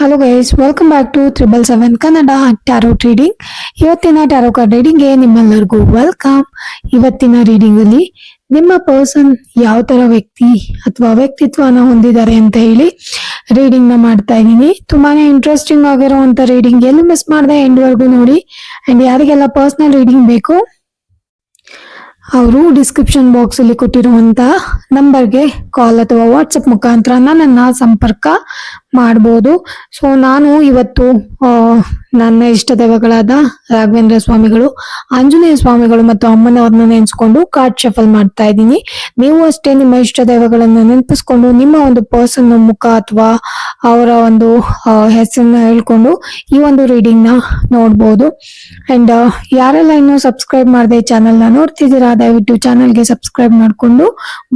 Hello guys welcome back to triple seven Kannada tarot reading ಇವತ್ತಿನ tarot card ರೀಡಿಂಗ್ಗೆ ನಿಮ್ಮೆಲ್ಲರಿಗೂ welcome ಇವತ್ತಿನ ರೀಡಿಂಗಲ್ಲಿ ನಿಮ್ಮ ಪರ್ಸನ್ ಯಾವ ಥರ ವ್ಯಕ್ತಿ ಅಥವಾ ವ್ಯಕ್ತಿತ್ವನ ಹೊಂದಿದ್ದಾರೆ ಅಂತ ಹೇಳಿ ರೀಡಿಂಗ್ನ ಮಾಡ್ತಾ ಇದ್ದೀನಿ. ತುಂಬಾ ಇಂಟ್ರೆಸ್ಟಿಂಗ್ ಆಗಿರುವಂಥ ರೀಡಿಂಗ್ ಎಲ್ಲಿ ಮಿಸ್ ಮಾಡಿದೆ ಎಂಡ್ ವರ್ಗು ನೋಡಿ. ಆ್ಯಂಡ್ ಯಾರಿಗೆಲ್ಲ ಪರ್ಸ್ನಲ್ ರೀಡಿಂಗ್ ಬೇಕು, ಅವರು ಡಿಸ್ಕ್ರಿಪ್ಷನ್ ಬಾಕ್ಸಲ್ಲಿ ಅಲ್ಲಿ ಕೊಟ್ಟಿರುವಂತ ನಂಬರ್ಗೆ ಕಾಲ್ ಅಥವಾ ವಾಟ್ಸಪ್ ಮುಖಾಂತರ ನನ್ನ ಸಂಪರ್ಕ ಮಾಡಬಹುದು ಸೊ ನಾನು ಇವತ್ತು ನನ್ನ ಇಷ್ಟ ದೇವಗಳಾದ ರಾಘವೇಂದ್ರ ಸ್ವಾಮಿಗಳು, ಆಂಜನೇಯ ಸ್ವಾಮಿಗಳು ಮತ್ತು ಅಮ್ಮನವ್ರನ್ನ ನೆನೆಸ್ಕೊಂಡು ಕಾರ್ಡ್ ಶಫಲ್ ಮಾಡ್ತಾ ಇದ್ದೀನಿ. ನೀವು ಅಷ್ಟೇ ನಿಮ್ಮ ಇಷ್ಟ ದೇವಗಳನ್ನ ನೆನಪಿಸ್ಕೊಂಡು ನಿಮ್ಮ ಒಂದು ಪರ್ಸನ್ ಮುಖ ಅಥವಾ ಅವರ ಒಂದು ಹೆಸರನ್ನ ಹೇಳ್ಕೊಂಡು ಈ ಒಂದು ರೀಡಿಂಗ್ನ ನೋಡ್ಬೋದು. ಅಂಡ್ ಯಾರೆಲ್ಲ ಇನ್ನೂ ಸಬ್ಸ್ಕ್ರೈಬ್ ಮಾಡದೆ ಚಾನೆಲ್ನ ನೋಡ್ತಿದ್ದೀರಾ, ದಯವಿಟ್ಟು ಚಾನಲ್ಗೆ ಸಬ್ಸ್ಕ್ರೈಬ್ ಮಾಡ್ಕೊಂಡು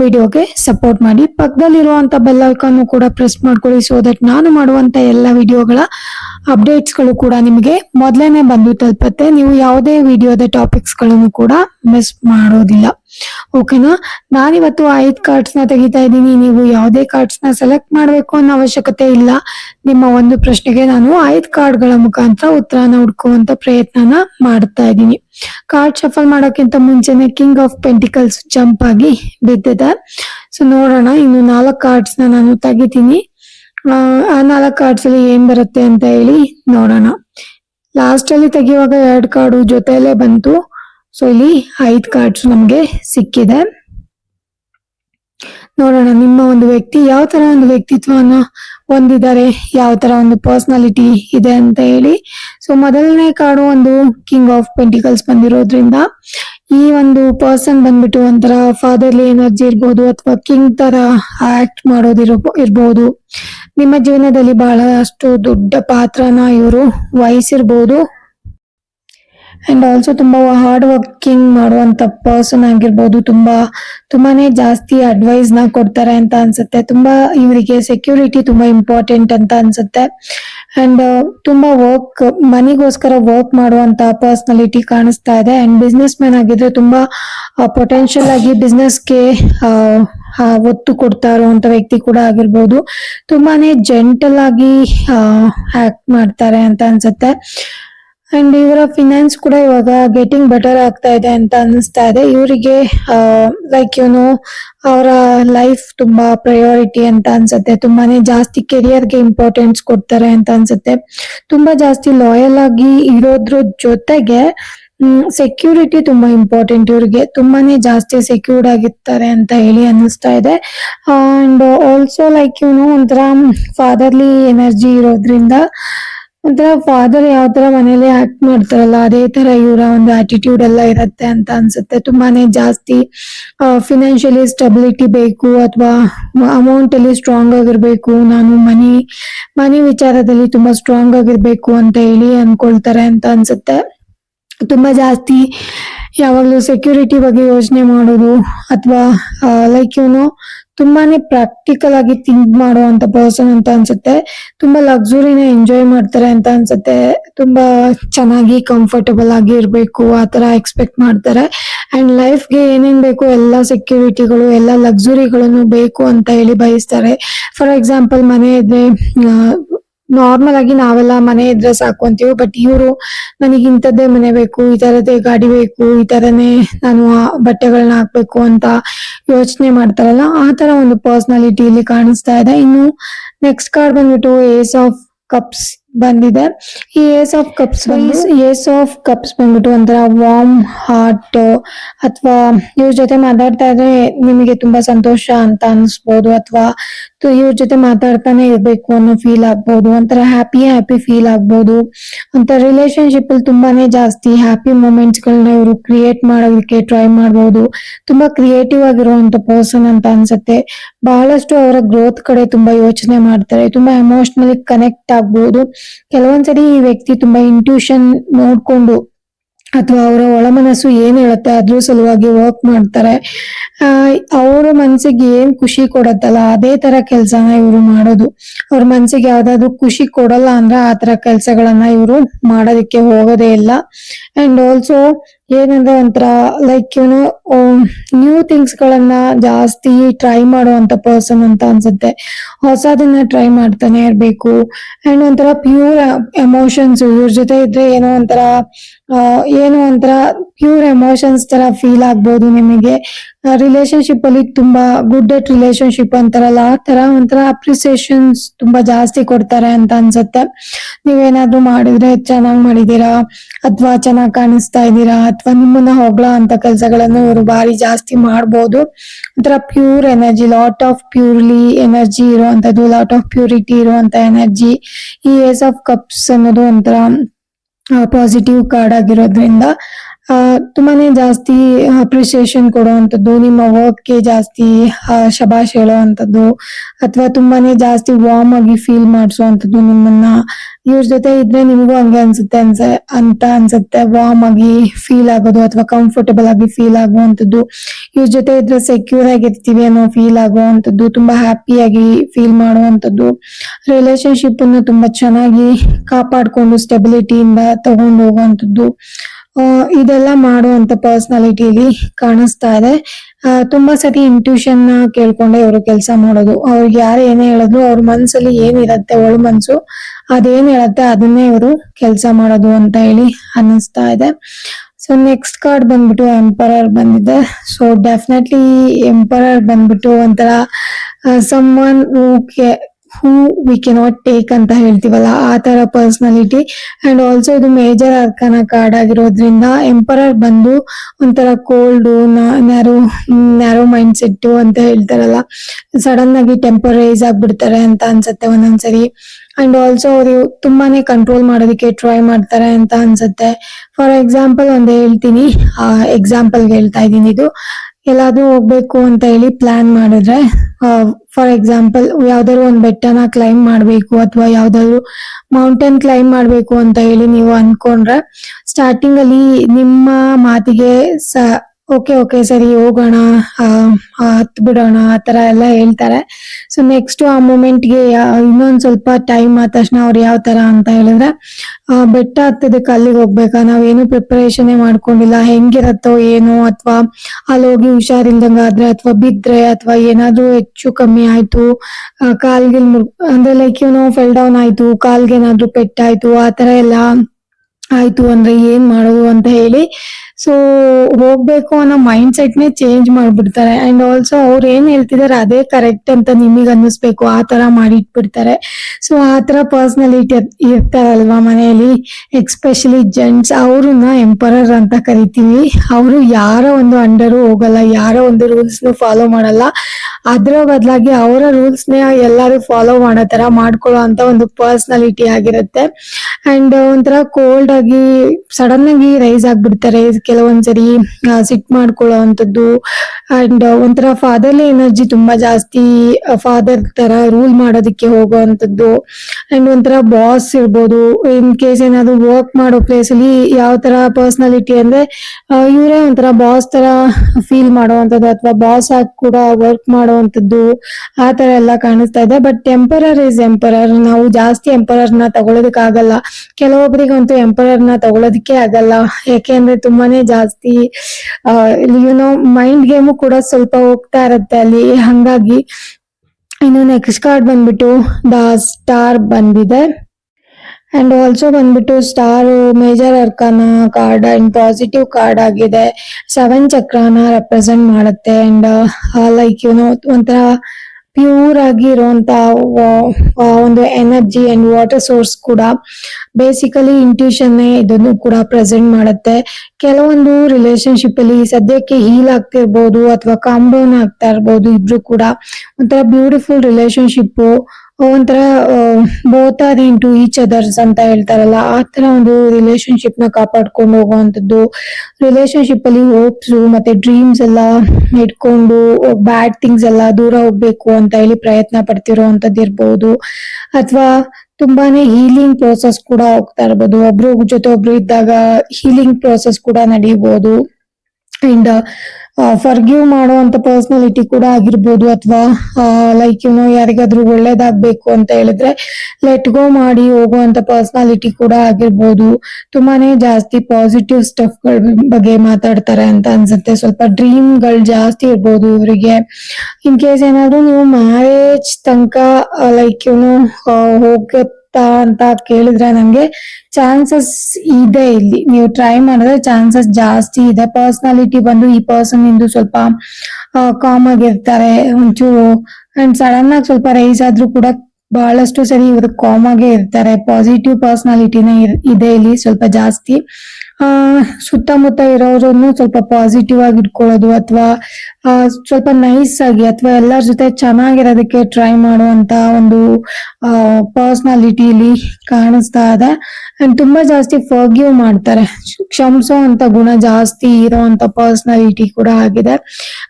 ವಿಡಿಯೋಗೆ ಸಪೋರ್ಟ್ ಮಾಡಿ ಪಕ್ಕದಲ್ಲಿರುವಂತ ಬೆಲ್ ಐಕಾನ್ ಕೂಡ ಪ್ರೆಸ್ ಮಾಡ್ಕೊಳ್ಳಿ ಸೊ ದಟ್ ನಾನು ಮಾಡುವಂತ ಎಲ್ಲ ವಿಡಿಯೋಗಳ ಅಪ್ಡೇಟ್ಸ್ಗಳು ಕೂಡ ನಿಮಗೆ ಮೊದಲೇನೆ ಬಂದು ತಲುಪುತ್ತೆ. ನೀವು ಯಾವುದೇ ವಿಡಿಯೋದ ಟಾಪಿಕ್ಸ್ಗಳನ್ನು ಕೂಡ ಮಿಸ್ ಮಾಡೋದಿಲ್ಲ. ಓಕೆನಾ? ನಾನಿವತ್ತು ಐದು ಕಾರ್ಡ್ಸ್ನ ತೆಗಿತಾ ಇದ್ದೀನಿ. ನೀವು ಯಾವುದೇ ಕಾರ್ಡ್ಸ್ನ ಸೆಲೆಕ್ಟ್ ಮಾಡಬೇಕು ಅನ್ನೋ ಅವಶ್ಯಕತೆ ಇಲ್ಲ. ನಿಮ್ಮ ಒಂದು ಪ್ರಶ್ನೆಗೆ ನಾನು ಐದು ಕಾರ್ಡ್ಗಳ ಮುಖಾಂತರ ಉತ್ತರನ ಹುಡ್ಕುವಂತ ಪ್ರಯತ್ನನ ಮಾಡ್ತಾ ಇದ್ದೀನಿ. ಕಾರ್ಡ್ ಶಫಲ್ ಮಾಡೋಕ್ಕಿಂತ ಮುಂಚೆನೆ ಕಿಂಗ್ ಆಫ್ ಪೆಂಟಿಕಲ್ಸ್ ಜಂಪ್ ಆಗಿ ಬಿದ್ದಿದೆ. ಸೊ ನೋಡೋಣ, ಇನ್ನು ನಾಲ್ಕು ಕಾರ್ಡ್ಸ್ನ ನಾನು ತೆಗಿತೀನಿ. ಆ, ನಾಲ್ಕು ಕಾರ್ಡ್ಸ್ ಅಲ್ಲಿ ಏನ್ ಬರುತ್ತೆ ಅಂತ ಹೇಳಿ ನೋಡೋಣ. ಲಾಸ್ಟ್ ಅಲ್ಲಿ ತೆಗಿಯುವಾಗ ಎರಡು ಕಾರ್ಡು ಜೊತೆಯಲ್ಲೇ ಬಂತು. ಸೊ ಇಲ್ಲಿ ಐದು ಕಾರ್ಡ್ಸ್ ನಮ್ಗೆ ಸಿಕ್ಕಿದೆ. ನೋಡೋಣ ನಿಮ್ಮ ಒಂದು ವ್ಯಕ್ತಿ ಯಾವ ತರ ಒಂದು ವ್ಯಕ್ತಿತ್ವವನ್ನು ಹೊಂದಿದ್ದಾರೆ ಯಾವ ತರ ಒಂದು ಪರ್ಸನಾಲಿಟಿ ಇದೆ ಅಂತ ಹೇಳಿ. ಸೊ ಮೊದಲನೇ ಕಾರ್ಡು ಒಂದು ಕಿಂಗ್ ಆಫ್ ಪೆಂಟಿಕಲ್ಸ್ ಬಂದಿರೋದ್ರಿಂದ ಈ ಒಂದು ಪರ್ಸನ್ ಬಂದ್ಬಿಟ್ಟು ಒಂಥರ ಫಾದರ್ಲಿ ಎನರ್ಜಿ ಇರ್ಬೋದು ಅಥವಾ ಕಿಂಗ್ ತರ ಆಕ್ಟ್ ಮಾಡೋದಿರೋ ಇರ್ಬೋದು. ನಿಮ್ಮ ಜೀವನದಲ್ಲಿ ಬಹಳಷ್ಟು ದೊಡ್ಡ ಪಾತ್ರನ ಇವರು ವಹಿಸಿರ್ಬೋದು. ಅಂಡ್ ಆಲ್ಸೋ ತುಂಬಾ ಹಾರ್ಡ್ ವರ್ಕಿಂಗ್ ಮಾಡುವಂತ ಪರ್ಸನ್ ಆಗಿರ್ಬೋದು. ತುಂಬಾ, ತುಂಬಾನೇ ಜಾಸ್ತಿ ಅಡ್ವೈಸ್ನ ಕೊಡ್ತಾರೆ ಅಂತ ಅನ್ಸುತ್ತೆ. ತುಂಬಾ ಇವರಿಗೆ ಸೆಕ್ಯೂರಿಟಿ ತುಂಬಾ ಇಂಪಾರ್ಟೆಂಟ್ ಅಂತ ಅನ್ಸುತ್ತೆ. ಅಂಡ್ ತುಂಬಾ ವರ್ಕ್ ಮನಿಗೋಸ್ಕರ ವರ್ಕ್ ಮಾಡುವಂತ ಪರ್ಸನಾಲಿಟಿ ಕಾಣಿಸ್ತಾ ಇದೆ. ಅಂಡ್ ಬಿಸ್ನೆಸ್ ಮ್ಯಾನ್ ಆಗಿದ್ರೆ ತುಂಬಾ ಪೊಟೆನ್ಷಿಯಲ್ ಆಗಿ ಬಿಸ್ನೆಸ್ಗೆ ಒತ್ತು ಕೊಡ್ತಾ ಇರುವಂತ ವ್ಯಕ್ತಿ ಕೂಡ ಆಗಿರ್ಬೋದು. ತುಂಬಾನೇ ಜೆಂಟಲ್ ಆಗಿ ಆಕ್ಟ್ ಮಾಡ್ತಾರೆ ಅಂತ ಅನ್ಸುತ್ತೆ. ಅಂಡ್ ಇವರ ಫಿನಾನ್ಸ್ ಕೂಡ ಇವಾಗ ಗೆಟಿಂಗ್ ಬೆಟರ್ ಆಗ್ತಾ ಇದೆ ಅಂತ ಅನಿಸ್ತಾ ಇದೆ. ಇವರಿಗೆ ಲೈಕ್ ಏನು ಅವರ ಲೈಫ್ ತುಂಬಾ ಪ್ರಯಾರಿಟಿ ಅಂತ ಅನ್ಸುತ್ತೆ. ತುಂಬಾನೇ ಜಾಸ್ತಿ ಕೆರಿಯರ್ಗೆ ಇಂಪಾರ್ಟೆನ್ಸ್ ಕೊಡ್ತಾರೆ ಅಂತ ಅನ್ಸುತ್ತೆ. ತುಂಬಾ ಜಾಸ್ತಿ ಲಾಯಲ್ ಆಗಿ ಇರೋದ್ರ ಜೊತೆಗೆ ಸೆಕ್ಯೂರಿಟಿ ತುಂಬಾ ಇಂಪಾರ್ಟೆಂಟ್ ಇವರಿಗೆ. ತುಂಬಾನೇ ಜಾಸ್ತಿ ಸೆಕ್ಯೂರ್ಡ್ ಆಗಿರ್ತಾರೆ ಅಂತ ಹೇಳಿ ಅನ್ನಿಸ್ತಾ ಇದೆ. ಅಂಡ್ ಆಲ್ಸೋ ಲೈಕ್ ಇವನು ಒಂಥರ ಫಾದರ್ಲಿ ಎನರ್ಜಿ ಇರೋದ್ರಿಂದ ಒಂಥರ ಫಾದರ್ ಯಾವ ತರ ಮನೇಲಿ ಆಕ್ಟ್ ಮಾಡ್ತಾರಲ್ಲ, ಅದೇ ತರ ಇವರ ಒಂದು ಆಟಿಟ್ಯೂಡ್ ಎಲ್ಲ ಇರತ್ತೆ ಅಂತ ಅನ್ಸುತ್ತೆ. ತುಂಬಾನೇ ಜಾಸ್ತಿ ಫಿನಾನ್ಷಿಯಲಿ ಸ್ಟೆಬಿಲಿಟಿ ಬೇಕು ಅಥವಾ ಅಮೌಂಟ್ ಅಲ್ಲಿ ಸ್ಟ್ರಾಂಗ್ ಆಗಿರ್ಬೇಕು. ನಾನು ಮನಿ ಮನಿ ವಿಚಾರದಲ್ಲಿ ತುಂಬಾ ಸ್ಟ್ರಾಂಗ್ ಆಗಿರ್ಬೇಕು ಅಂತ ಹೇಳಿ ಅನ್ಕೊಳ್ತಾರೆ ಅಂತ ಅನ್ಸುತ್ತೆ. ತುಂಬಾ ಜಾಸ್ತಿ ಯಾವಾಗ್ಲೂ ಸೆಕ್ಯೂರಿಟಿ ಬಗ್ಗೆ ಯೋಚನೆ ಮಾಡೋದು ಅಥವಾ ಲೈಕ್ ಇವನು ತುಂಬಾನೇ ಪ್ರಾಕ್ಟಿಕಲ್ ಆಗಿ ಥಿಂಕ್ ಮಾಡುವಂತ ಪರ್ಸನ್ ಅಂತ ಅನ್ಸುತ್ತೆ. ತುಂಬಾ ಲಕ್ಸುರಿನ ಎಂಜಾಯ್ ಮಾಡ್ತಾರೆ ಅಂತ ಅನ್ಸುತ್ತೆ. ತುಂಬಾ ಚೆನ್ನಾಗಿ ಕಂಫರ್ಟಬಲ್ ಆಗಿ ಇರ್ಬೇಕು, ಆ ತರ ಎಕ್ಸ್ಪೆಕ್ಟ್ ಮಾಡ್ತಾರೆ. ಅಂಡ್ ಲೈಫ್ಗೆ ಏನೇನ್ ಬೇಕು ಎಲ್ಲ ಸೆಕ್ಯೂರಿಟಿಗಳು ಎಲ್ಲ ಲಕ್ಸುರಿಗಳನ್ನು ಬೇಕು ಅಂತ ಹೇಳಿ ಬಯಸ್ತಾರೆ. ಫಾರ್ ಎಕ್ಸಾಂಪಲ್ ಮನೆ ಇದ್ರೆ ನಾರ್ಮಲ್ ಆಗಿ ನಾವೆಲ್ಲ ಮನೆ ಇದ್ರೆ ಸಾಕು ಅಂತೀವಿ ಬಟ್ ಇವರು ನನಗೆ ಇಂಥದ್ದೇ ಮನೆ ಬೇಕು, ಈ ತರದೇ ಗಾಡಿ ಬೇಕು, ಈ ತರನೇ ನಾನು ಬಟ್ಟೆಗಳನ್ನ ಹಾಕ್ಬೇಕು ಅಂತ ಯೋಚನೆ ಮಾಡ್ತಾರಲ್ಲ, ಆ ತರ ಒಂದು ಪರ್ಸನಾಲಿಟಿ ಇಲ್ಲಿ ಕಾಣಿಸ್ತಾ ಇದೆ. ಇನ್ನು ನೆಕ್ಸ್ಟ್ ಕಾರ್ಡ್ ಬಂದ್ಬಿಟ್ಟು ಏಸ್ ಆಫ್ ಕಪ್ಸ್ ಬಂದಿದೆ. ಈ ace of cups ace of cups ಬಂದ್ಬಿಟ್ಟು ಒಂಥರ ವಾರ್ಮ್ ಹಾರ್ಟ್ ಅಥವಾ ಇವ್ರ ಜೊತೆ ಮಾತಾಡ್ತಾ ಇದ್ರೆ ನಿಮಗೆ ತುಂಬಾ ಸಂತೋಷ ಅಂತ ಅನ್ಸ್ಬೋದು ಅಥವಾ ಇವ್ರ ಜೊತೆ ಮಾತಾಡ್ತಾನೆ ಇರ್ಬೇಕು ಅನ್ನೋ ಫೀಲ್ ಆಗ್ಬೋದು ಒಂಥರ ಹ್ಯಾಪಿ ಹ್ಯಾಪಿ ಫೀಲ್ ಆಗ್ಬೋದು. ಒಂಥರ ರಿಲೇಶನ್ಶಿಪ್ ಅಲ್ಲಿ ತುಂಬಾನೇ ಜಾಸ್ತಿ ಹ್ಯಾಪಿ ಮೂಮೆಂಟ್ಸ್ ಗಳನ್ನ ಇವರು ಕ್ರಿಯೇಟ್ ಮಾಡೋದಕ್ಕೆ ಟ್ರೈ ಮಾಡ್ಬೋದು. ತುಂಬಾ ಕ್ರಿಯೇಟಿವ್ ಆಗಿರುವಂತ ಪರ್ಸನ್ ಅಂತ ಅನ್ಸುತ್ತೆ. ಬಹಳಷ್ಟು ಅವರ ಗ್ರೋತ್ ಕಡೆ ತುಂಬಾ ಯೋಚನೆ ಮಾಡ್ತಾರೆ. ತುಂಬಾ ಎಮೋಷನಲಿ ಕನೆಕ್ಟ್ ಆಗ್ಬೋದು. ಕೆಲವೊಂದ್ಸರಿ ಈ ವ್ಯಕ್ತಿ ತುಂಬಾ ಇಂಟ್ಯೂಷನ್ ನೋಡ್ಕೊಂಡು ಅಥವಾ ಅವರ ಒಳಮನಸ್ಸು ಏನ್ ಹೇಳುತ್ತೆ ಅದ್ರ ಸಲುವಾಗಿ ವರ್ಕ್ ಮಾಡ್ತಾರೆ. ಅವ್ರ ಮನ್ಸಿಗೆ ಏನ್ ಖುಷಿ ಕೊಡತ್ತಲ್ಲ, ಅದೇ ತರ ಕೆಲ್ಸನ ಇವರು ಮಾಡೋದು. ಅವ್ರ ಮನ್ಸಿಗೆ ಯಾವ್ದಾದ್ರು ಖುಷಿ ಕೊಡಲ್ಲ ಅಂದ್ರೆ ಆ ತರ ಕೆಲ್ಸಗಳನ್ನ ಇವರು ಮಾಡೋದಕ್ಕೆ ಹೋಗೋದೇ ಇಲ್ಲ. ಅಂಡ್ ಆಲ್ಸೋ ಏನಂದ್ರೆ ಒಂಥರ ಲೈಕ್ ಏನೋ ನ್ಯೂ ಥಿಂಗ್ಸ್ ಗಳನ್ನ ಜಾಸ್ತಿ ಟ್ರೈ ಮಾಡುವಂತ ಪರ್ಸನ್ ಅಂತ ಅನ್ಸುತ್ತೆ. ಹೊಸದನ್ನ ಟ್ರೈ ಮಾಡ್ತಾನೆ ಇರ್ಬೇಕು. ಅಂಡ್ ಒಂಥರ ಪ್ಯೂರ್ ಎಮೋಷನ್ಸ್ ಇವ್ರ ಜೊತೆ ಇದ್ರೆ ಏನೋ ಒಂಥರ ಆ, ಏನೋ ಒಂಥರ ಪ್ಯೂರ್ ಎಮೋಷನ್ಸ್ ತರ ಫೀಲ್ ಆಗ್ಬೋದು ನಿಮಗೆ. ರಿಲೇಶನ್ಶಿಪ್ ಅಲ್ಲಿ ತುಂಬಾ ಗುಡ್ ಅಟ್ ರಿಲೇಶನ್ಶಿಪ್ ಅಂತಾರಲ್ಲ, ಆ ತರ ಒಂಥರ ಅಪ್ರಿಸಿಯೇಷನ್ಸ್ ತುಂಬಾ ಜಾಸ್ತಿ ಕೊಡ್ತಾರೆ ಅಂತ ಅನ್ಸುತ್ತೆ. ನೀವೇನಾದ್ರು ಮಾಡಿದ್ರೆ ಚೆನ್ನಾಗ್ ಮಾಡಿದೀರಾ ಅಥವಾ ಚೆನ್ನಾಗ್ ಕಾಣಿಸ್ತಾ ಇದ್ದೀರಾ? ಅಥವಾ ನಿಮ್ಮನ್ನ ಹೊಗಳ ಅಂತ ಕೆಲಸಗಳನ್ನು ಇವರು ಬಾರಿ ಜಾಸ್ತಿ ಮಾಡ್ಬೋದು. ಒಂಥರ pure energy lot of purely energy ಇರುವಂತದ್ದು ಲಾಟ್ ಆಫ್ ಪ್ಯೂರಿಟಿ ಇರುವಂತ ಎನರ್ಜಿ ಈ ಏಸ್ ಆಫ್ ಕಪ್ಸ್ ಅನ್ನೋದು ಒಂಥರ ಪಾಸಿಟಿವ್ ಕಾರ್ಡ್ ಆಗಿರೋದ್ರಿಂದ ತುಂಬಾನೇ ಜಾಸ್ತಿ ಅಪ್ರಿಸಿಯೇಷನ್ ಕೊಡುವಂಥದ್ದು ನಿಮ್ಮ ವರ್ಕ್ಗೆ ಜಾಸ್ತಿ ಆ, ಶಬಾಷ್ ಹೇಳುವಂಥದ್ದು ಅಥವಾ ತುಂಬಾನೇ ಜಾಸ್ತಿ ವಾರ್ಮ್ ಆಗಿ ಫೀಲ್ ಮಾಡಿಸುವಂಥದ್ದು ನಿಮ್ಮನ್ನ. ಇವ್ರ ಜೊತೆ ಇದ್ರೆ ನಿಮಗೂ ಹಂಗೆ ಅನ್ಸುತ್ತೆ ಅನ್ಸ ಅಂತ ಅನ್ಸುತ್ತೆ. ವಾರ್ಮ್ ಆಗಿ ಫೀಲ್ ಆಗೋದು ಅಥವಾ ಕಂಫರ್ಟಬಲ್ ಆಗಿ ಫೀಲ್ ಆಗುವಂಥದ್ದು. ಇವ್ರ ಜೊತೆ ಇದ್ರೆ ಸೆಕ್ಯೂರ್ ಆಗಿರ್ತೀವಿ ಅನ್ನೋ ಫೀಲ್ ಆಗುವಂಥದ್ದು ತುಂಬಾ ಹ್ಯಾಪಿಯಾಗಿ ಫೀಲ್ ಮಾಡುವಂಥದ್ದು. ರಿಲೇಶನ್ಶಿಪ್ ಅನ್ನು ತುಂಬಾ ಚೆನ್ನಾಗಿ ಕಾಪಾಡ್ಕೊಂಡು ಸ್ಟೆಬಿಲಿಟಿಯಿಂದ ತಗೊಂಡು ಹೋಗುವಂಥದ್ದು. ಇದೆಲ್ಲ ಮಾಡುವಂತ ಪರ್ಸನಾಲಿಟಿಲಿ ಕಾಣಿಸ್ತಾ ಇದೆ. ತುಂಬಾ ಸತಿ ಇಂಟ್ಯೂಷನ್ನ ಕೇಳ್ಕೊಂಡೆ ಇವರು ಕೆಲಸ ಮಾಡೋದು. ಅವ್ರಿಗೆ ಯಾರು ಏನೇ ಹೇಳಿದ್ರು ಅವ್ರ ಮನ್ಸಲ್ಲಿ ಏನಿರತ್ತೆ ಒಳ ಮನ್ಸು, ಅದೇನ್ ಹೇಳತ್ತೆ ಅದನ್ನೇ ಇವರು ಕೆಲಸ ಮಾಡೋದು ಅಂತ ಹೇಳಿ ಅನ್ನಿಸ್ತಾ ಇದೆ. ಸೊ ನೆಕ್ಸ್ಟ್ ಕಾರ್ಡ್ ಬಂದ್ಬಿಟ್ಟು ಎಂಪರರ್ ಬಂದಿದೆ. ಸೊ ಡೆಫಿನೆಟ್ಲಿ ಎಂಪರರ್ ಬಂದ್ಬಿಟ್ಟು ಒಂಥರ someone who we cannot take ಅಂತ ಹೇಳ್ತೀವಲ್ಲ, ಆ ತರ ಪರ್ಸನಾಲಿಟಿ ಅಂಡ್ ಆಲ್ಸೋ ಇದು ಮೇಜರ್ ಅರ್ಕನ ಕಾರ್ಡ್ ಆಗಿರೋದ್ರಿಂದ ಎಂಪರರ್ ಬಂದು ಒಂಥರ cold narrow narrow mind set ಅಂತ ಹೇಳ್ತಾರಲ್ಲ. ಸಡನ್ ಆಗಿ ಟೆಂಪರೈಸ್ ಆಗ್ಬಿಡ್ತಾರೆ ಅಂತ ಅನ್ಸುತ್ತೆ ಒಂದೊಂದ್ಸರಿ. ಅಂಡ್ ಆಲ್ಸೋ ಅವರು ತುಂಬಾನೇ ಕಂಟ್ರೋಲ್ ಮಾಡೋದಕ್ಕೆ ಟ್ರೈ ಮಾಡ್ತಾರೆ ಅಂತ ಅನ್ಸುತ್ತೆ. ಫಾರ್ ಎಕ್ಸಾಂಪಲ್ ಒಂದ್ ಹೇಳ್ತೀನಿ ಎಕ್ಸಾಂಪಲ್ ಹೇಳ್ತಾ ಇದ್ದೀನಿ ಇದು. ಎಲ್ಲಾದ್ರೂ ಹೋಗ್ಬೇಕು ಅಂತ ಹೇಳಿ ಪ್ಲಾನ್ ಮಾಡಿದ್ರೆ ಫಾರ್ ಎಕ್ಸಾಂಪಲ್ ಯಾವ್ದಾದ್ರು ಒಂದ್ ಬೆಟ್ಟನ ಕ್ಲೈಮ್ ಮಾಡ್ಬೇಕು ಅಥವಾ ಯಾವ್ದಾದ್ರು ಮೌಂಟೇನ್ ಕ್ಲೈಮ್ ಮಾಡ್ಬೇಕು ಅಂತ ಹೇಳಿ ನೀವು ಅನ್ಕೊಂಡ್ರೆ ಸ್ಟಾರ್ಟಿಂಗ್ ಅಲ್ಲಿ ನಿಮ್ಮ ಮಾತಿಗೆ ಸ ಓಕೆ ಓಕೆ ಸರಿ, ಹೋಗೋಣ. ಹತ್ ಬಿಡೋಣ, ಆ ತರ ಎಲ್ಲ ಹೇಳ್ತಾರೆ. ಸೊ ನೆಕ್ಸ್ಟ್ ಆ ಮೂಮೆಂಟ್ಗೆ ಇನ್ನೊಂದ್ ಸ್ವಲ್ಪ ಟೈಮ್ ಆದ ತಕ್ಷಣ ಅವ್ರು ಯಾವ ತರ ಅಂತ ಹೇಳಿದ್ರೆ ಬೆಟ್ಟ ಹತ್ತದಕ್ಕೆ ಅಲ್ಲಿಗೆ ಹೋಗ್ಬೇಕಾ? ನಾವೇನು ಪ್ರಿಪರೇಷನ್ ಮಾಡ್ಕೊಂಡಿಲ್ಲ. ಹೆಂಗಿರತ್ತೋ ಏನೋ, ಅಥವಾ ಅಲ್ಲಿ ಹೋಗಿ ಹುಷಾರಿಲ್ದಂಗ ಆದ್ರೆ, ಅಥವಾ ಬಿದ್ರೆ, ಅಥವಾ ಏನಾದ್ರೂ ಹೆಚ್ಚು ಕಮ್ಮಿ ಆಯ್ತು ಕಾಲ್ಗಿಲ್ ಕಾಲ್ಗೆ ಮುರ್ ಅಂದ್ರೆ ಲೈಕ್ ಏನೋ ಫೆಲ್ ಡೌನ್ ಆಯ್ತು, ಕಾಲ್ಗೆ ಏನಾದ್ರು ಪೆಟ್ಟಾಯ್ತು, ಆ ತರ ಎಲ್ಲ ಆಯ್ತು ಅಂದ್ರೆ ಏನ್ ಮಾಡೋದು ಅಂತ ಹೇಳಿ. ಸೊ ಹೋಗ್ಬೇಕು ಅನ್ನೋ ಮೈಂಡ್ ಸೆಟ್ ನೇ ಚೇಂಜ್ ಮಾಡ್ಬಿಡ್ತಾರೆ. ಅಂಡ್ ಆಲ್ಸೋ ಅವ್ರು ಏನ್ ಹೇಳ್ತಿದಾರೆ ಅದೇ ಕರೆಕ್ಟ್ ಅಂತ ನಿಮಗ್ ಅನ್ನಿಸ್ಬೇಕು. ಆ ತರ ಮಾಡಿ ಇಟ್ಬಿಡ್ತಾರೆ. ಸೊ ಆ ತರ ಪರ್ಸನಾಲಿಟಿ ಇರ್ತಾರಲ್ವಾ ಮನೆಯಲ್ಲಿ? ಎಕ್ಸ್ಪೆಷಲಿ ಜೆಂಟ್ಸ್ ಅವ್ರನ್ನ ಎಂಪರರ್ ಅಂತ ಕರಿತೀವಿ. ಅವರು ಯಾರ ಒಂದು ಅಂಡರು ಹೋಗಲ್ಲ, ಯಾರ ಒಂದು ರೂಲ್ಸ್ ಫಾಲೋ ಮಾಡಲ್ಲ. ಅದ್ರ ಬದಲಾಗಿ ಅವರ ರೂಲ್ಸ್ ನೇ ಎಲ್ಲರೂ ಫಾಲೋ ಮಾಡೋ ತರ ಮಾಡ್ಕೊಳ್ಳೋ ಅಂತ ಒಂದು ಪರ್ಸನಾಲಿಟಿ ಆಗಿರುತ್ತೆ. ಅಂಡ್ ಒಂಥರ ಕೋಲ್ಡ್ ಆಗಿ ಸಡನ್ ಆಗಿ ರೈಸ್ ಆಗ್ಬಿಡ್ತಾರೆ. ಕೆಲವೊಂದ್ಸರಿ ಸಿಟ್ ಮಾಡ್ಕೊಳ್ಳೋ ಅಂತದ್ದು ಅಂಡ್ ಒಂಥರ ಫಾದರ್ಲಿ ಎನರ್ಜಿ ತುಂಬಾ ಜಾಸ್ತಿ ಫಾದರ್ ತರ ರೂಲ್ ಮಾಡೋದಕ್ಕೆ ಹೋಗುವಂತದ್ದು ಅಂಡ್ ಒಂಥರ ಬಾಸ್ ಇರ್ಬೋದು. ಇನ್ ಕೇಸ್ ಏನಾದ್ರು ವರ್ಕ್ ಮಾಡೋ ಪ್ಲೇಸ್ ಅಲ್ಲಿ ಯಾವ ತರ ಪರ್ಸನಾಲಿಟಿ ಅಂದ್ರೆ ಇವರೇ ಒಂಥರ ಬಾಸ್ ತರ ಫೀಲ್ ಮಾಡುವಂತದ್ದು ಅಥವಾ ಬಾಸ್ ಆಗಿ ಕೂಡ ವರ್ಕ್ ಮಾಡುವಂತದ್ದು ಆ ತರ ಎಲ್ಲ ಕಾಣಿಸ್ತಾ ಇದೆ. ಬಟ್ ಟೆಂಪರರ್ ಇಸ್ ಎಂಪರರ್ ನಾವು ಜಾಸ್ತಿ ಎಂಪರರ್ನ ತಗೊಳೋದಕ್ ಆಗಲ್ಲ. ಕೆಲವೊಬ್ಬರಿಗಂತೂ ಎಂಪರರ್ನ ತಗೊಳೋದಕ್ಕೆ ಆಗಲ್ಲ. ಯಾಕೆಂದ್ರೆ ತುಂಬಾನೇ ಜಾಸ್ತಿ ಯುನೋ ಮೈಂಡ್ ಗೇಮು ಕೂಡ ಸ್ವಲ್ಪ ಹೋಗ್ತಾ ಇರತ್ತೆ ಅಲ್ಲಿ. ಹಂಗಾಗಿ ಇನ್ನು ನೆಕ್ಸ್ಟ್ ಕಾರ್ಡ್ ಬಂದ್ಬಿಟ್ಟು ದ ಸ್ಟಾರ್ ಬಂದಿದೆ. ಅಂಡ್ ಆಲ್ಸೋ ಬಂದ್ಬಿಟ್ಟು star major arcana card and positive card ಆಗಿದೆ. ಸೆವೆನ್ ಚಕ್ರನ ರೆಪ್ರೆಸೆಂಟ್ ಮಾಡುತ್ತೆ ಅಂಡ್ ಲೈಕ್ ಯುನೋ ಒಂಥರ ಪ್ಯೂರ್ ಆಗಿ ಇರುವಂತ ಒಂದು ಎನರ್ಜಿ ಅಂಡ್ ವಾಟರ್ ಸೋರ್ಸ್ ಕೂಡ ಬೇಸಿಕಲಿ ಇಂಟ್ಯೂಷನ್ ಇದನ್ನು ಕೂಡ ಪ್ರೆಸೆಂಟ್ ಮಾಡುತ್ತೆ. ಕೆಲವೊಂದು ರಿಲೇಶನ್ಶಿಪ್ ಅಲ್ಲಿ ಸದ್ಯಕ್ಕೆ ಹೀಲ್ ಆಗ್ತಿರ್ಬೋದು ಅಥವಾ ಕಾಮ್ ಡೌನ್ ಆಗ್ತಾ ಇರ್ಬೋದು ಇಬ್ರು ಕೂಡ ಒಂಥರ ಬ್ಯೂಟಿಫುಲ್ ರಿಲೇಶನ್ಶಿಪ್ ಒಂಥರ both are in to each others ಅಂತ ಹೇಳ್ತಾರಲ್ಲ, ಆ ತರ ಒಂದು ರಿಲೇಶನ್ಶಿಪ್ನ ಕಾಪಾಡ್ಕೊಂಡು ಹೋಗುವಂತದ್ದು ರಿಲೇಶನ್ಶಿಪ್ ಅಲ್ಲಿ ಹೋಪ್ಸ್ ಮತ್ತೆ ಡ್ರೀಮ್ಸ್ ಎಲ್ಲ ಇಟ್ಕೊಂಡು ಬ್ಯಾಡ್ ಥಿಂಗ್ಸ್ ಎಲ್ಲ ದೂರ ಹೋಗ್ಬೇಕು ಅಂತ ಹೇಳಿ ಪ್ರಯತ್ನ ಪಡ್ತಿರೋ ಇರ್ಬೋದು. ಅಥವಾ ತುಂಬಾನೇ ಹೀಲಿಂಗ್ ಪ್ರೋಸೆಸ್ ಕೂಡ ಹೋಗ್ತಾ ಇರ್ಬೋದು. ಒಬ್ರು ಜೊತೆ ಒಬ್ರು ಇದ್ದಾಗ ಹೀಲಿಂಗ್ ಪ್ರೋಸೆಸ್ ಕೂಡ ನಡೀಬಹುದು ಅಂಡ್ ಫರ್ಗ್ಯೂ ಮಾಡುವಂತ ಪರ್ಸನಾಲಿಟಿ ಕೂಡ ಆಗಿರ್ಬೋದು ಅಥವಾ ಲೈಕ್ ಯುನೋ ಯಾರಿಗಾದ್ರೂ ಒಳ್ಳೇದಾಗ್ಬೇಕು ಅಂತ ಹೇಳಿದ್ರೆ ಲೆಟ್ ಗೋ ಮಾಡಿ ಹೋಗುವಂತ ಪರ್ಸನಾಲಿಟಿ ಕೂಡ ಆಗಿರ್ಬೋದು. ತುಂಬಾನೇ ಜಾಸ್ತಿ ಪಾಸಿಟಿವ್ ಸ್ಟಫ್ಗಳ ಬಗ್ಗೆ ಮಾತಾಡ್ತಾರೆ ಅಂತ ಅನ್ಸುತ್ತೆ. ಸ್ವಲ್ಪ ಡ್ರೀಮ್ಗಳು ಜಾಸ್ತಿ ಇರ್ಬೋದು ಇವರಿಗೆ. ಇನ್ ಕೇಸ್ ಏನಾದ್ರು ನೀವು ಮ್ಯಾರೇಜ್ ತನಕ ಲೈಕ್ ಯುನೋ ಹೋಗುತ್ತಾ ಅಂತ ಕೇಳಿದ್ರೆ ನಂಗೆ ಚಾನ್ಸಸ್ ಇದೆ ಇಲ್ಲಿ. ನೀವು ಟ್ರೈ ಮಾಡಿದ್ರೆ ಚಾನ್ಸಸ್ ಜಾಸ್ತಿ ಇದೆ. ಪರ್ಸನಾಲಿಟಿ ಬಂದು ಈ ಪರ್ಸನ್ ಇಂದು ಸ್ವಲ್ಪ ಕಾಮ್ ಆಗಿರ್ತಾರೆ, ಒಂಚೂರು ಅಂಡ್ ಸಡನ್ ಆಗಿ ಸ್ವಲ್ಪ ರೈಸ್ ಆದ್ರೂ ಕೂಡ ಬಹಳಷ್ಟು ಸರಿ ಇವರು ಕಾಮ್ ಆಗೇ ಇರ್ತಾರೆ. ಪಾಸಿಟಿವ್ ಪರ್ಸನಾಲಿಟಿನ ಇದೆ ಇಲ್ಲಿ ಸ್ವಲ್ಪ ಜಾಸ್ತಿ. ಆ, ಸುತ್ತಮುತ್ತ ಇರೋರನ್ನು ಸ್ವಲ್ಪ ಪಾಸಿಟಿವ್ ಆಗಿ ಇಟ್ಕೊಳ್ಳೋದು ಅಥವಾ ಸ್ವಲ್ಪ ನೈಸ್ ಆಗಿ ಅಥವಾ ಎಲ್ಲರ ಜೊತೆ ಚೆನ್ನಾಗಿರೋದಕ್ಕೆ ಟ್ರೈ ಮಾಡುವಂತ ಒಂದು ಪರ್ಸನಾಲಿಟಿ ಇಲ್ಲಿ ಕಾಣಿಸ್ತಾ ಇದೆ. ಅಂಡ್ ತುಂಬಾ ಜಾಸ್ತಿ ಫರ್ಗ್ಯೂ ಮಾಡ್ತಾರೆ. ಕ್ಷಮಿಸೋ ಅಂತ ಗುಣ ಜಾಸ್ತಿ ಇರೋಂತ ಪರ್ಸನಾಲಿಟಿ ಕೂಡ ಆಗಿದೆ.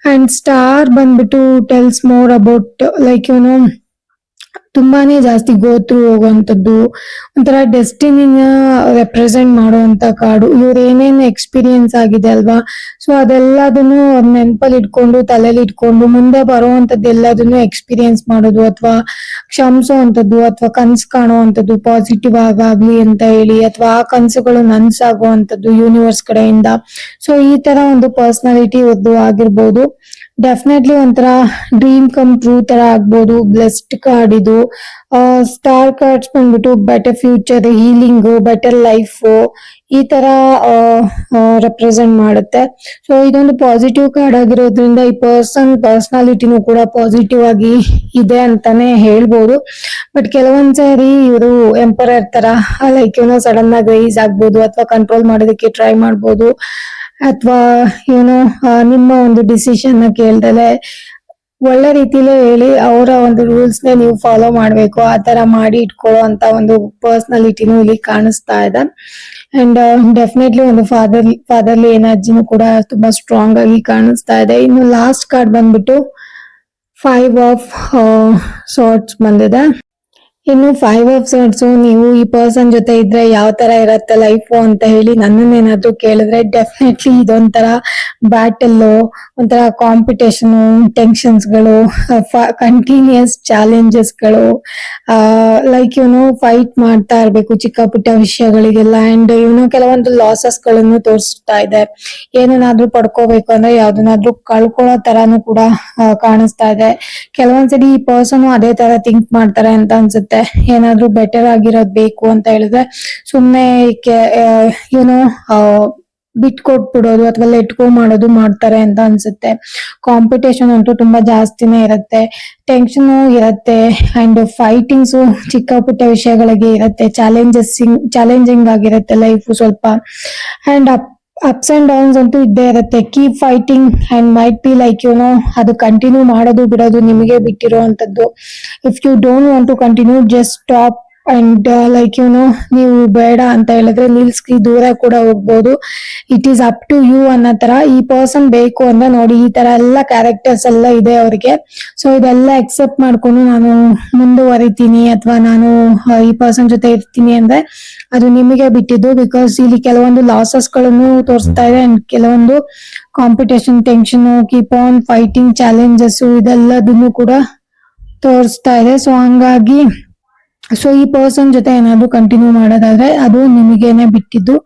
ಅಂಡ್ ಸ್ಟಾರ್ ಬಂದ್ಬಿಟ್ಟು tells more about like you know ತುಂಬಾನೇ ಜಾಸ್ತಿ ಗೋತ್ರು ಹೋಗುವಂತದ್ದು ಒಂಥರ ಡೆಸ್ಟಿನಿನ ರೆಪ್ರೆಸೆಂಟ್ ಮಾಡುವಂತ ಕಾಡು. ಇವ್ರ ಏನೇನು ಎಕ್ಸ್ಪೀರಿಯನ್ಸ್ ಆಗಿದೆ ಅಲ್ವಾ? ಸೊ ಅದೆಲ್ಲದನ್ನು ಅವ್ರ ನೆನಪಲ್ಲಿ ಇಟ್ಕೊಂಡು ತಲೆಯಲ್ಲಿ ಇಟ್ಕೊಂಡು ಮುಂದೆ ಬರುವಂತದ್ದು ಎಲ್ಲದನ್ನು ಎಕ್ಸ್ಪೀರಿಯನ್ಸ್ ಮಾಡೋದು ಅಥವಾ ಕ್ಷಮಿಸುವಂಥದ್ದು ಅಥವಾ ಕನ್ಸ್ ಕಾಣುವಂತದ್ದು ಪಾಸಿಟಿವ್ ಆಗಾಗ್ಲಿ ಅಂತ ಹೇಳಿ ಅಥವಾ ಆ ಕನ್ಸುಗಳು ನನ್ಸಾಗುವಂತದ್ದು ಯೂನಿವರ್ಸ್ ಕಡೆಯಿಂದ. ಸೊ ಈ ತರ ಒಂದು ಪರ್ಸನಾಲಿಟಿ ಇವ್ರದ್ದು ಆಗಿರ್ಬೋದು. ಡೆಫಿನೆಟ್ಲಿ ಒಂಥರ ಡ್ರೀಮ್ ಕಮ್ ಟ್ರೂ ತರ ಆಗ್ಬೋದು. ಬ್ಲೆಸ್ಡ್ ಕಾರ್ಡ್ ಇದು. ಸ್ಟಾರ್ ಕಾರ್ಡ್ಸ್ ಬಂದ್ಬಿಟ್ಟು better future healing better life ಈ ತರ ರೆಪ್ರೆಸೆಂಟ್ ಮಾಡುತ್ತೆ. ಸೊ ಇದೊಂದು ಪಾಸಿಟಿವ್ ಕಾರ್ಡ್ ಆಗಿರೋದ್ರಿಂದ ಈ ಪರ್ಸನ್ ಪರ್ಸನಾಲಿಟಿನೂ ಕೂಡ ಪಾಸಿಟಿವ್ ಆಗಿ ಇದೆ ಅಂತಾನೆ ಹೇಳ್ಬೋದು. ಬಟ್ ಕೆಲವೊಂದ್ಸರಿ ಇವರು ಎಂಪರರ್ ತರ ಲೈಕ್ ಏನೋ ಸಡನ್ ಆಗಿ ರೈಸ್ ಆಗ್ಬೋದು ಅಥವಾ ಕಂಟ್ರೋಲ್ ಮಾಡೋದಕ್ಕೆ ಟ್ರೈ ಮಾಡ್ಬೋದು. ಅಥವಾ ಏನೋ ನಿಮ್ಮ ಒಂದು ಡಿಸಿಷನ್ನ ಕೇಳ್ದಲೆ ಒಳ್ಳೆ ರೀತಿಲೇ ಹೇಳಿ ಅವರ ಒಂದು ರೂಲ್ಸ್ನ ನೀವು ಫಾಲೋ ಮಾಡ್ಬೇಕು, ಆ ತರ ಮಾಡಿ ಇಟ್ಕೊಳ್ಳೋ ಅಂತ ಒಂದು ಪರ್ಸನಾಲಿಟಿನೂ ಇಲ್ಲಿ ಕಾಣಿಸ್ತಾ ಇದೆ. ಅಂಡ್ ಡೆಫಿನೆಟ್ಲಿ ಒಂದು ಫಾದರ್ ಫಾದರ್ಲಿ ಎನರ್ಜಿನೂ ಕೂಡ ತುಂಬಾ ಸ್ಟ್ರಾಂಗ್ ಆಗಿ ಕಾಣಿಸ್ತಾ ಇದೆ. ಇನ್ನು ಲಾಸ್ಟ್ ಕಾರ್ಡ್ ಬಂದ್ಬಿಟ್ಟು ಫೈವ್ ಆಫ್ ಸಾರ್ಟ್ಸ್ ಬಂದಿದೆ. ಇನ್ನು ಫೈವ್ ಸೆಟ್ಸ್ ನೀವು ಈ ಪರ್ಸನ್ ಜೊತೆ ಇದ್ರೆ ಯಾವ ತರ ಇರತ್ತೆ ಲೈಫ್ ಅಂತ ಹೇಳಿ ನನ್ನನ್ನೇನಾದ್ರೂ ಕೇಳಿದ್ರೆ ಡೆಫಿನೆಟ್ಲಿ ಇದೊಂಥರ ಬ್ಯಾಟಲ್ ಒಂಥರ ಕಾಂಪಿಟೇಷನ್ ಟೆನ್ಷನ್ಸ್ಗಳು ಕಂಟಿನ್ಯೂಸ್ ಚಾಲೆಂಜಸ್ಗಳು ಲೈಕ್ ಇವನು ಫೈಟ್ ಮಾಡ್ತಾ ಇರಬೇಕು ಚಿಕ್ಕ ಪುಟ್ಟ ವಿಷಯಗಳಿಗೆಲ್ಲ ಅಂಡ್ ಇವನು ಕೆಲವೊಂದು ಲಾಸಸ್ಗಳನ್ನು ತೋರಿಸ್ತಾ ಇದೆ. ಏನನ್ನಾದ್ರೂ ಪಡ್ಕೋಬೇಕು ಅಂದ್ರೆ ಯಾವ್ದನ್ನಾದ್ರೂ ಕಳ್ಕೊಳ್ಳೋ ತರಾನು ಕೂಡ ಕಾಣಿಸ್ತಾ ಇದೆ. ಕೆಲವೊಂದ್ಸರಿ ಈ ಪರ್ಸನ್ ಅದೇ ತರ ಥಿಂಕ್ ಮಾಡ್ತಾರೆ ಅಂತ ಅನ್ಸುತ್ತೆ. ಏನಾದ್ರೂ ಬೆಟರ್ ಆಗಿರೋದ್ ಬೇಕು ಅಂತ ಹೇಳಿದ್ರೆ ಸುಮ್ನೆ ಏನೋ ಬಿಟ್ಕೊಟ್ಬಿಡೋದು ಅಥವಾ ಲೆಟ್ಕೋ ಮಾಡೋದು ಮಾಡ್ತಾರೆ ಅಂತ ಅನ್ಸುತ್ತೆ. ಕಾಂಪಿಟೇಷನ್ ಅಂತೂ ತುಂಬಾ ಜಾಸ್ತಿನೇ ಇರುತ್ತೆ. ಟೆನ್ಷನ್ ಇರುತ್ತೆ. ಅಂಡ್ ಫೈಟಿಂಗ್ಸ್ ಚಿಕ್ಕ ಪುಟ್ಟ ವಿಷಯಗಳಿಗೆ ಇರುತ್ತೆ. ಚಾಲೆಂಜಸ್ ಚಾಲೆಂಜಿಂಗ್ ಆಗಿರುತ್ತೆ ಲೈಫ್ ಸ್ವಲ್ಪ. And up ups and downs ಅಂತೂ ಇದ್ದೇ ಇರುತ್ತೆ. Keep fighting and might be like you know ಅದು ಕಂಟಿನ್ಯೂ ಮಾಡೋದು ಬಿಡೋದು ನಿಮಗೆ ಬಿಟ್ಟಿರುವಂತದ್ದು if you don't want to continue just stop and like you know ನೀವು ಬೇಡ ಅಂತ ಹೇಳಿದ್ರೆ ನಿಲ್ಸ್ಕಿ ದೂರ ಕೂಡ ಹೋಗ್ಬೋದು. It is up to you ಅನ್ನೋ ತರ ಈ ಪರ್ಸನ್ ಬೇಕು ಅಂತ ನೋಡಿ ಈ ತರ ಎಲ್ಲ ಕ್ಯಾರೆಕ್ಟರ್ಸ್ ಎಲ್ಲ ಇದೆ ಅವ್ರಿಗೆ. ಸೊ ಇದೆಲ್ಲ ಎಕ್ಸೆಪ್ಟ್ ಮಾಡ್ಕೊಂಡು ನಾನು ಮುಂದುವರಿತೀನಿ ಅಥವಾ ನಾನು ಈ ಪರ್ಸನ್ ಜೊತೆ ಇರ್ತೀನಿ ಅಂದ್ರೆ ಅದು ನಿಮಗೆ ಬಿಟ್ಟಿದ್ದು ಬಿಕಾಸ್ ಇಲ್ಲಿ ಕೆಲವೊಂದು ಲಾಸಸ್ಗಳನ್ನು ತೋರಿಸ್ತಾ ಇದೆ ಅಂಡ್ ಕೆಲವೊಂದು competition tension keep on fighting challenges ಇದೆಲ್ಲದನ್ನು ಕೂಡ ತೋರಿಸ್ತಾ ಇದೆ. ಸೊ ಹಂಗಾಗಿ ಸೊ ಈ ಪರ್ಸನ್ ಜೊತೆ ಏನಾದ್ರು ಕಂಟಿನ್ಯೂ ಮಾಡೋದಾದ್ರೆ ಅದು ನಿಮಗೇನೆ ಬಿಟ್ಟಿದ್ದು.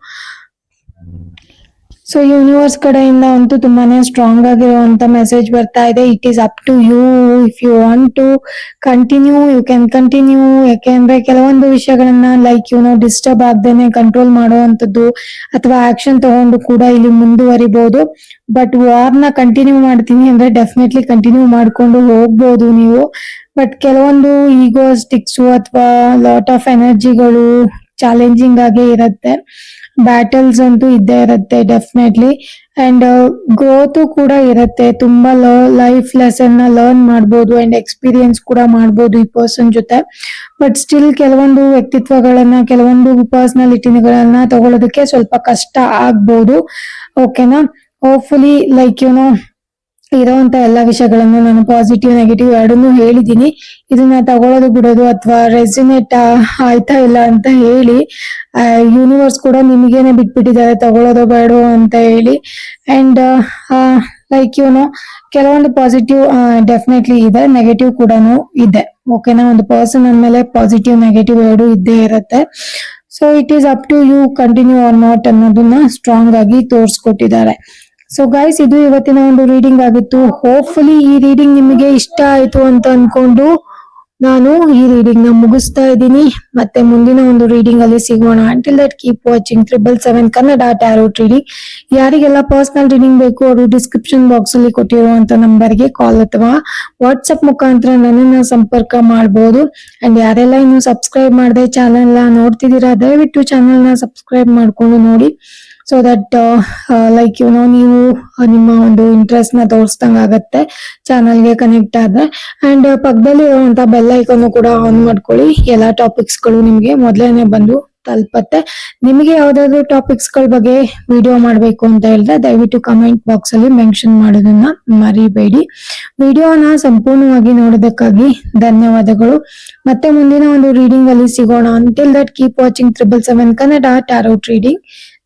ಸೊ ಯೂನಿವರ್ಸ್ ಕಡೆಯಿಂದ ಅಂತೂ ತುಂಬಾನೇ ಸ್ಟ್ರಾಂಗ್ ಆಗಿರುವಂತ ಮೆಸೇಜ್ ಬರ್ತಾ ಇದೆ. It is up to you if you want to continue you can continue ಯಾಕೆಂದ್ರೆ ಕೆಲವೊಂದು ವಿಷಯಗಳನ್ನ ಲೈಕ್ ಯು ನೋ ಡಿಸ್ಟರ್ಬ್ ಆಗದೇನೆ ಕಂಟ್ರೋಲ್ ಮಾಡುವಂತದ್ದು ಅಥವಾ ಆಕ್ಷನ್ ತಗೊಂಡು ಕೂಡ ಇಲ್ಲಿ ಮುಂದುವರಿಬಹುದು ಬಟ್ ವಾರ್ನ ಕಂಟಿನ್ಯೂ ಮಾಡ್ತೀನಿ ಅಂದ್ರೆ ಡೆಫಿನೆಟ್ಲಿ ಕಂಟಿನ್ಯೂ ಮಾಡ್ಕೊಂಡು ಹೋಗ್ಬೋದು ನೀವು. ಬಟ್ ಕೆಲವೊಂದು ಈಗೋಸ್ಟಿಕ್ಸ್ ಅಥವಾ ಲಾಟ್ ಆಫ್ ಎನರ್ಜಿಗಳು ಚಾಲೆಂಜಿಂಗ್ ಆಗಿ ಇರುತ್ತೆ. ಬ್ಯಾಟಲ್ಸ್ ಅಂತೂ ಇದ್ದೇ ಇರುತ್ತೆ ಡೆಫಿನೆಟ್ಲಿ ಅಂಡ್ ಗ್ರೋತ್ ಕೂಡ ಇರುತ್ತೆ. ತುಂಬಾ ಲೈಫ್ ಲೆಸನ್ನ ಲರ್ನ್ ಮಾಡ್ಬೋದು ಅಂಡ್ ಎಕ್ಸ್ಪೀರಿಯನ್ಸ್ ಕೂಡ ಮಾಡ್ಬೋದು ಈ ಪರ್ಸನ್ ಜೊತೆ. ಬಟ್ ಸ್ಟಿಲ್ ಕೆಲವೊಂದು ವ್ಯಕ್ತಿತ್ವಗಳನ್ನ, ಕೆಲವೊಂದು ಪರ್ಸನಾಲಿಟಿಗಳನ್ನ ತಗೊಳ್ಳೋದಕ್ಕೆ ಸ್ವಲ್ಪ ಕಷ್ಟ ಆಗ್ಬೋದು. ಓಕೆನಾ ಹೋಪ್ಫುಲಿ ಲೈಕ್ ಯು ಇರೋಂತ ಎಲ್ಲಾ ವಿಷಯಗಳನ್ನು ನಾನು ಪಾಸಿಟಿವ್ ನೆಗೆಟಿವ್ ಎರಡನ್ನೂ ಹೇಳಿದೀನಿ ಇದನ್ನ ತಗೊಳ್ಳೋದು ಬಿಡೋದು ಅಥವಾ ರೆಸಿನೇಟ್ ಆಯ್ತಾ ಇಲ್ಲ ಅಂತ ಹೇಳಿ ಯೂನಿವರ್ಸ್ ಕೂಡ ನಿಮಗೇನೆ ಬಿಟ್ಬಿಟ್ಟಿದ್ದಾರೆ ತಗೊಳ್ಳೋದು ಬೇಡ ಅಂತ ಹೇಳಿ. ಅಂಡ್ ಲೈಕ್ ಯುನೋ ಕೆಲವೊಂದು ಪಾಸಿಟಿವ್ ಡೆಫಿನೆಟ್ಲಿ ಇದೆ ನೆಗೆಟಿವ್ ಕೂಡ ಇದೆ. ಓಕೆನಾ ಒಂದು ಪರ್ಸನ್ ಅಂದ್ಮೇಲೆ ಪಾಸಿಟಿವ್ ನೆಗೆಟಿವ್ ಎರಡು ಇದ್ದೇ ಇರುತ್ತೆ. So it is up to you continue or not ಅನ್ನೋದನ್ನ ಸ್ಟ್ರಾಂಗ್ ಆಗಿ ತೋರಿಸ್ಕೊಟ್ಟಿದ್ದಾರೆ. ಸೊ ಗೈಸ್ ಇದು ಇವತ್ತಿನ ಒಂದು ರೀಡಿಂಗ್ ಆಗಿತ್ತು. ಹೋಪ್ಫುಲಿ ಈ ರೀಡಿಂಗ್ ನಿಮಗೆ ಇಷ್ಟ ಆಯ್ತು ಅಂತ ಅನ್ಕೊಂಡು ನಾನು ಈ ರೀಡಿಂಗ್ನ ಮುಗಿಸ್ತಾ ಇದ್ದೀನಿ. ಮತ್ತೆ ಮುಂದಿನ ಒಂದು ರೀಡಿಂಗ್ ಅಲ್ಲಿ ಸಿಗೋಣ. Until that keep watching triple seven Kannada tarot reading ಯಾರಿಗೆಲ್ಲ ಪರ್ಸನಲ್ ರೀಡಿಂಗ್ ಬೇಕು ಅವರು ಡಿಸ್ಕ್ರಿಪ್ಷನ್ ಬಾಕ್ಸ್ ಅಲ್ಲಿ ಕೊಟ್ಟಿರುವಂತ ನಂಬರ್ಗೆ ಕಾಲ್ ಅಥವಾ ವಾಟ್ಸ್ಆಪ್ ಮುಖಾಂತರ ನನ್ನನ್ನ ಸಂಪರ್ಕ ಮಾಡಬಹುದು ಅಂಡ್ ಯಾರೆಲ್ಲ ಇನ್ನು ಸಬ್ಸ್ಕ್ರೈಬ್ ಮಾಡದೆ ಚಾನೆಲ್ ನೋಡ್ತಿದ್ದೀರಾ, ದಯವಿಟ್ಟು ಚಾನೆಲ್ನ ಸಬ್ಸ್ಕ್ರೈಬ್ ಮಾಡ್ಕೊಂಡು ನೋಡಿ. So that like you know ನೀವು ನಿಮ್ಮ ಒಂದು ಇಂಟ್ರೆಸ್ಟ್ನ ತೋರಿಸ್ದಂಗೆ ಆಗತ್ತೆ ಚಾನಲ್ಗೆ ಕನೆಕ್ಟ್ ಆದ್ರೆ. ಅಂಡ್ ಪಕ್ಕದಲ್ಲಿ ಇರುವಂತ ಬೆಲ್ ಐಕನ್ ಕೂಡ ಆನ್ ಮಾಡ್ಕೊಳ್ಳಿ. ಎಲ್ಲಾ ಟಾಪಿಕ್ಸ್ಗಳು ನಿಮ್ಗೆ ಮೊದಲೇನೆ ಬಂದು ತಲುಪತ್ತೆ. ನಿಮಗೆ ಯಾವ್ದಾದ್ರು ಟಾಪಿಕ್ಸ್ಗಳ ಬಗ್ಗೆ ವಿಡಿಯೋ ಮಾಡ್ಬೇಕು ಅಂತ ಹೇಳಿದ್ರೆ ದಯವಿಟ್ಟು ಕಮೆಂಟ್ ಬಾಕ್ಸ್ ಅಲ್ಲಿ ಮೆನ್ಷನ್ ಮಾಡೋದನ್ನ ಮರಿಬೇಡಿ. ವಿಡಿಯೋನ ಸಂಪೂರ್ಣವಾಗಿ ನೋಡೋದಕ್ಕಾಗಿ ಧನ್ಯವಾದಗಳು. ಮತ್ತೆ ಮುಂದಿನ ಒಂದು ರೀಡಿಂಗ್ ಅಲ್ಲಿ ಸಿಗೋಣ. Until that keep watching triple seven Kannada tarot reading